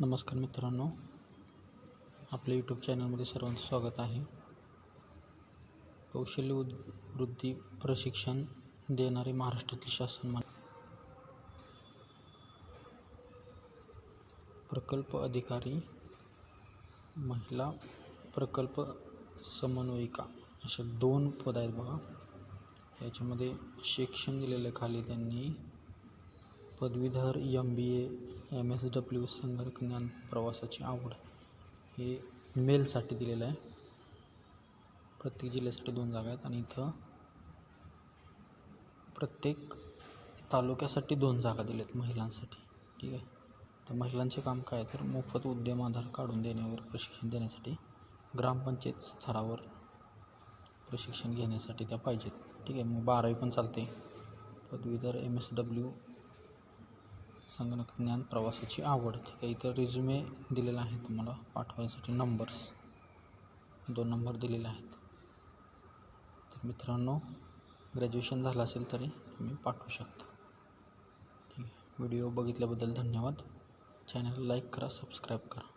नमस्कार मित्रांनो. आपल्या यूट्यूब चॅनलमध्ये सर्वांचं स्वागत आहे. कौशल्य उद वृद्धी प्रशिक्षण देणारे महाराष्ट्रातील शासन मान प्रकल्प अधिकारी महिला प्रकल्प समन्वयिका अशा दोन पद आहेत बघा. याच्यामध्ये शिक्षण दिलेलं खाली त्यांनी. पदवीधर M B A M S W संगणक ज्ञान प्रवासाची आवड हे मेलसाठी दिलेलं आहे. प्रत्येक जिल्ह्यासाठी दोन जागा आहेत आणि इथं प्रत्येक तालुक्यासाठी दोन जागा दिल्या आहेत महिलांसाठी. ठीक आहे? तर महिलांचे काम काय आहे? तर मोफत उद्यम आधार काढून देण्यावर प्रशिक्षण देण्यासाठी ग्रामपंचायत स्तरावर प्रशिक्षण घेण्यासाठी त्या पाहिजेत. ठीक आहे? मग बारावी पण चालते. पदवीधर एम एस डब्ल्यू संगणक ज्ञान प्रवासाची आवड. ठीक आहे इथं रिझ्युमे दिलेला आहे तुम्हाला पाठवायसाठी नंबर्स दोन नंबर दिलेले आहेत. तर मित्रांनो ग्रॅज्युएशन झालं असेल तरी तुम्ही पाठवू शकता. ठीक आहे व्हिडिओ बघितल्याबद्दल धन्यवाद. चॅनल लाईक करा सबस्क्राईब करा.